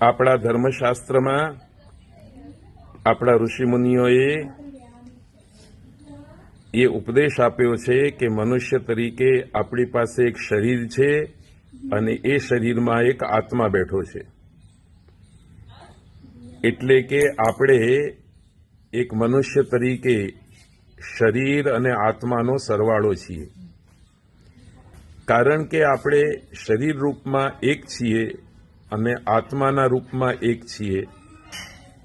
આપણા ધર્મશાસ્ત્રમાં આપણા ઋષિમુનિઓએ એ ઉપદેશ આપ્યો છે કે મનુષ્ય તરીકે આપણી પાસે એક શરીર છે અને એ શરીરમાં એક આત્મા બેઠો છે. એટલે કે આપણે એક મનુષ્ય તરીકે શરીર અને આત્માનો સરવાળો છીએ. કારણ કે આપણે શરીર રૂપમાં એક છીએ અને આત્માના રૂપમાં એક છીએ.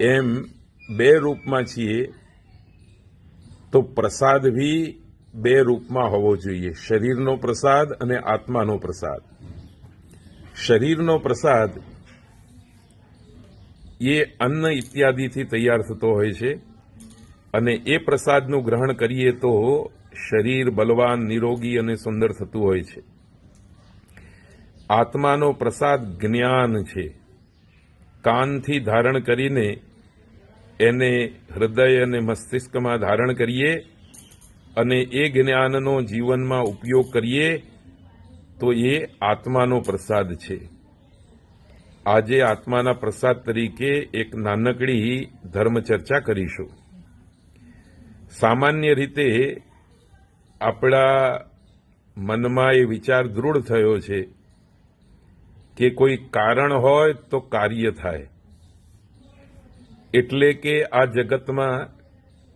એમ બે રૂપમાં છીએ, તો પ્રસાદ ભી બે રૂપમાં હોવો જોઈએ. શરીરનો પ્રસાદ અને આત્માનો પ્રસાદ. શરીરનો પ્રસાદ એ અન્ન ઇત્યાદિથી તૈયાર થતો હોય છે અને એ પ્રસાદનું ગ્રહણ કરીએ તો શરીર બલવાન, નિરોગી અને સુંદર થતું હોય છે. આત્માનો પ્રસાદ જ્ઞાન છે. કાનથી ધારણ કરીને એને હૃદય અને મસ્તિષ્કમાં ધારણ કરીએ અને એ જ્ઞાનનો જીવનમાં ઉપયોગ કરીએ તો એ આત્માનો પ્રસાદ છે. આજે આત્માના પ્રસાદ તરીકે એક નાનકડી ધર્મચર્ચા કરીશું. સામાન્ય રીતે આપણા મનમાં એ વિચાર દૃઢ થયો છે કે કોઈ કારણ હોય તો કાર્ય થાય. એટલે કે આ જગતમાં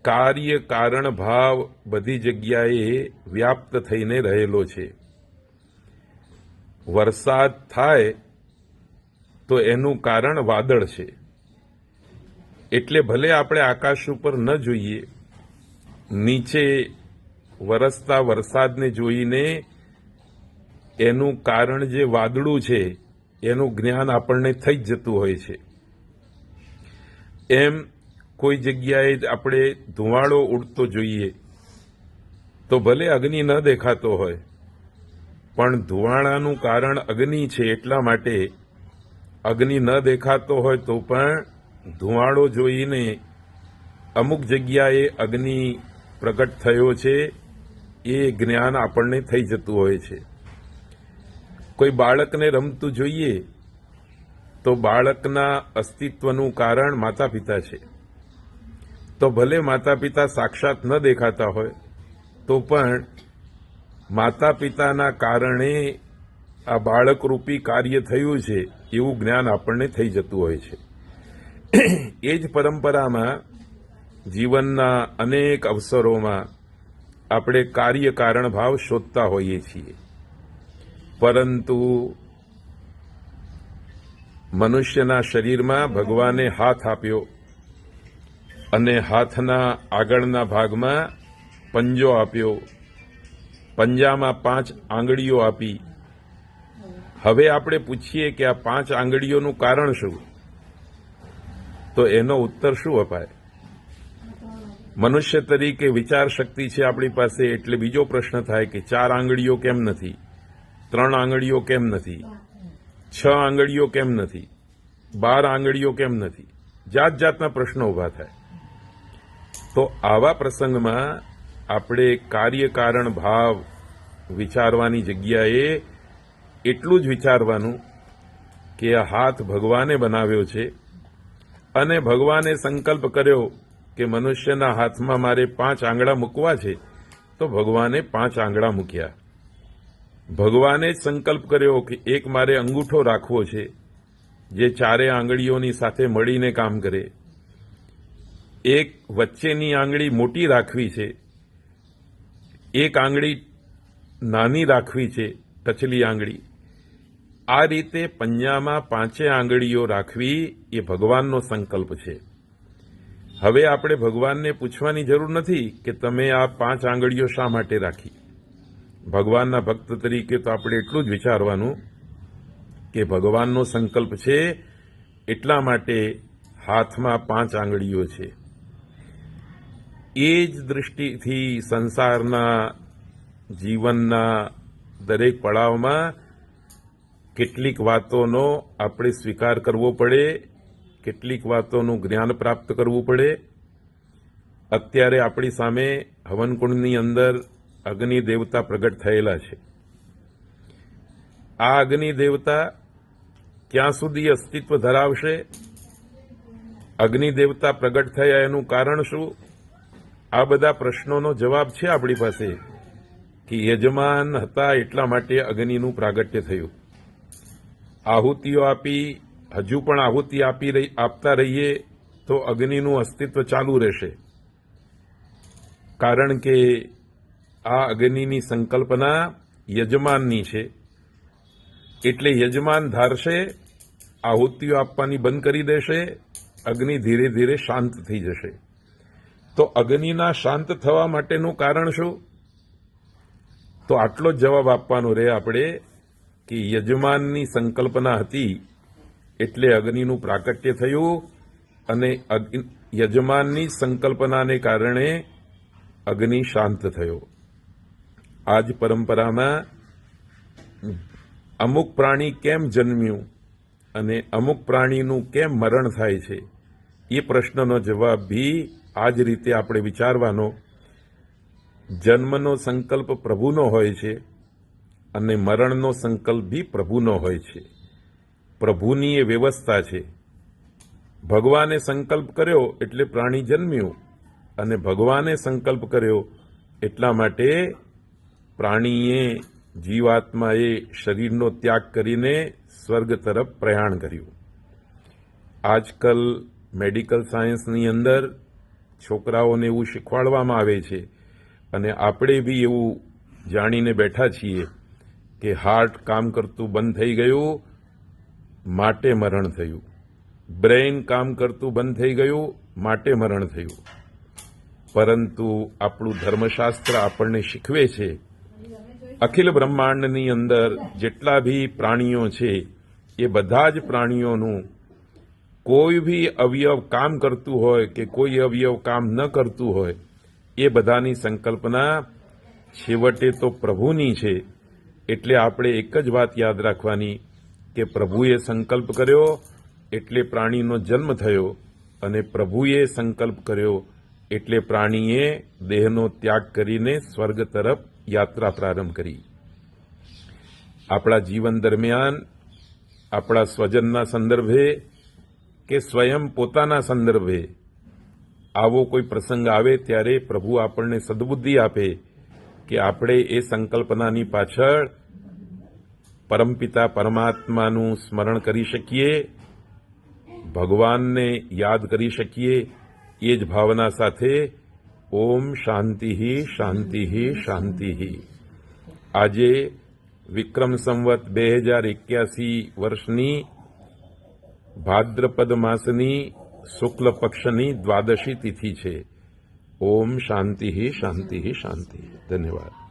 કાર્ય, કારણ, ભાવ બધી જગ્યાએ વ્યાપ્ત થઈને રહેલો છે. વરસાદ થાય તો એનું કારણ વાદળ છે. એટલે ભલે આપણે આકાશ ઉપર ન જોઈએ, નીચે વરસતા વરસાદને જોઈને એનું કારણ જે વાદળું છે એનું જ્ઞાન આપણને થઈ જ જતું હોય છે. એમ કોઈ જગ્યાએ આપણે ધુવાળો ઉડતો જોઈએ, તો ભલે અગ્નિ ન દેખાતો હોય, પણ ધુવાળાનું કારણ અગ્નિ છે એટલા માટે અગ્નિ ન દેખાતો હોય તો પણ ધુવાળો જોઈને અમુક જગ્યાએ અગ્નિ પ્રગટ થયો છે, એ જ્ઞાન આપણને થઈ જતું હોય છે. કોઈ બાળકને રમતું જોઈએ તો બાળકના અસ્તિત્વનું કારણ માતા પિતા છે. તો ભલે માતા પિતા સાક્ષાત ન દેખાતા હોય, તો પણ માતા પિતાના કારણે આ બાળકરૂપી કાર્ય થયું છે એવું જ્ઞાન આપણને થઈ જતું હોય છે. એ જ પરંપરામાં જીવનના અનેક અવસરોમાં આપણે કાર્ય કારણ ભાવ શોધતા હોઈએ છીએ. પરંતુ મનુષ્યના શરીરમાં ભગવાને હાથ આપ્યો અને હાથના આગળના ભાગમાં પંજો આપ્યો. પંજામાં પાંચ આંગળીઓ આપી. હવે આપણે પૂછીએ કે આ પાંચ આંગળીઓનું કારણ શું? તો એનો ઉત્તર શું અપાય? મનુષ્ય તરીકે વિચાર શક્તિ છે આપણી પાસે એટલે બીજો પ્રશ્ન થાય કે ચાર આંગળીઓ કેમ નથી? ત્રણ આંગળીઓ કેમ નથી? છ આંગળીઓ કેમ નથી? બાર આંગળીઓ કેમ નથી? જાત જાતના પ્રશ્નો ઊભા થાય. તો આવા પ્રસંગમાં આપણે કાર્યકારણ ભાવ વિચારવાની જગ્યાએ એટલું જ વિચારવાનું કે આ હાથ ભગવાને બનાવ્યો છે અને ભગવાને સંકલ્પ કર્યો કે મનુષ્યના હાથમાં મારે પાંચ આંગળા મૂકવા છે, તો ભગવાને પાંચ આંગળા મૂક્યા. ભગવાને જ સંકલ્પ કર્યો કે એક મારે અંગૂઠો રાખવો છે, જે ચારે આંગળીઓની સાથે મળીને કામ કરે. એક વચ્ચેની આંગળી મોટી રાખવી છે, એક આંગળી નાની રાખવી છે, ટચલી આંગળી. આ રીતે પંજામાં પાંચે આંગળીઓ રાખવી એ ભગવાનનો સંકલ્પ છે. હવે આપણે ભગવાનને પૂછવાની જરૂર નથી કે તમે આ પાંચ આંગળીઓ શા માટે રાખી? ભગવાનના ભક્ત તરીકે તો આપણે એટલું જ વિચારવાનું કે ભગવાનનો સંકલ્પ છે, એટલા માટે હાથમાં પાંચ આંગળીઓ છે. એ જ દૃષ્ટિથી સંસારના, જીવનના દરેક પડાવમાં કેટલીક વાતોનો આપણે સ્વીકાર કરવો પડે, કેટલીક વાતોનું જ્ઞાન પ્રાપ્ત કરવું પડે. અત્યારે આપણી સામે હવનકુંડની અંદર અગ્નિ દેવતા પ્રગટ થયેલા છે. આ અગ્નિ દેવતા ક્યાં સુધી અસ્તિત્વ ધરાવશે? અગ્નિ દેવતા પ્રગટ થયા એનું કારણ શું? આ બધા પ્રશ્નોનો જવાબ છે આપણી પાસે કે યજમાન હતા એટલા માટે અગ્નિનું પ્રાગટ્ય થયું. આહુતિઓ આપી, હજુ પણ આહુતિ આપી રહી, આપતા રહીએ તો અગ્નિનું અસ્તિત્વ ચાલુ રહેશે. કારણ કે આ અગ્નિની સંકલ્પના યજમાનની છે. એટલે યજમાન ધારશે, આહુતિઓ આપવાની બંધ કરી દેશે, અગ્નિ ધીરે ધીરે શાંત થઈ જશે. તો અગ્નિના શાંત થવા માટેનું કારણ શું? તો આટલો જ જવાબ આપવાનો રહે આપણે કે યજમાનની સંકલ્પના હતી, એટલે અગ્નિનું પ્રાકટ્ય થયું અને યજમાનની સંકલ્પનાને કારણે અગ્નિ શાંત થયો. આજ પરંપરામાં અમુક પ્રાણી કેમ જન્મ્યું અને અમુક પ્રાણીનું કેમ મરણ થાય છે? એ પ્રશ્નનો જવાબ બી આ જ રીતે આપણે વિચારવાનો. જન્મનો સંકલ્પ પ્રભુનો હોય છે અને મરણનો સંકલ્પ બી પ્રભુનો હોય છે. પ્રભુની એ વ્યવસ્થા છે. ભગવાને સંકલ્પ કર્યો એટલે પ્રાણી જન્મ્યું અને ભગવાને સંકલ્પ કર્યો એટલા માટે પ્રાણીએ જીવાત્માએ શરીરનો ત્યાગ કરીને સ્વર્ગ તરફ પ્રયાણ કર્યું. આજકાલ મેડિકલ સાયન્સની અંદર છોકરાઓને એવું શીખવાડવામાં આવે છે અને આપણે બી એવું જાણીને બેઠા છીએ કે હાર્ટ કામ કરતું બંધ થઈ ગયું, માટે મરણ થયું. બ્રેઇન કામ કરતું બંધ થઈ ગયું, માટે મરણ થયું. પરંતુ આપણું ધર્મશાસ્ત્ર આપણને શીખવે છે અખિલ બ્રહ્માંડની અંદર જેટલા બી પ્રાણીઓ છે, એ બધા જ પ્રાણીઓનું કોઈ બી અવયવ કામ કરતું હોય કે કોઈ અવયવ કામ ન કરતું હોય, એ બધાની સંકલ્પના છેવટે તો પ્રભુની છે. એટલે આપણે એક જ વાત યાદ રાખવાની કે પ્રભુએ સંકલ્પ કર્યો, એટલે પ્રાણીનો જન્મ થયો અને પ્રભુએ સંકલ્પ કર્યો, એટલે પ્રાણીએ દેહનો ત્યાગ કરીને સ્વર્ગ તરફ યાત્રા પ્રારંભ કરી. આપણા જીવન દરમિયાન, આપણા સ્વજનના સંદર્ભે કે સ્વયં પોતાના સંદર્ભે આવો કોઈ પ્રસંગ આવે ત્યારે પ્રભુ આપણને સદબુદ્ધિ આપે કે આપણે એ સંકલ્પનાની પાછળ પરમપિતા પરમાત્માનું સ્મરણ કરી શકીએ, ભગવાનને યાદ કરી શકીએ, એ જ ભાવના સાથે ઓમ શાંતિ શાંતિ શાંતિ. આજે વિક્રમ સંવત બે હજાર એક્યાસી વર્ષની ભાદ્રપદ માસની શુક્લ પક્ષની દ્વાદશી તિથિ છે. ઓમ શાંતિ શાંતિ શાંતિ. ધન્યવાદ.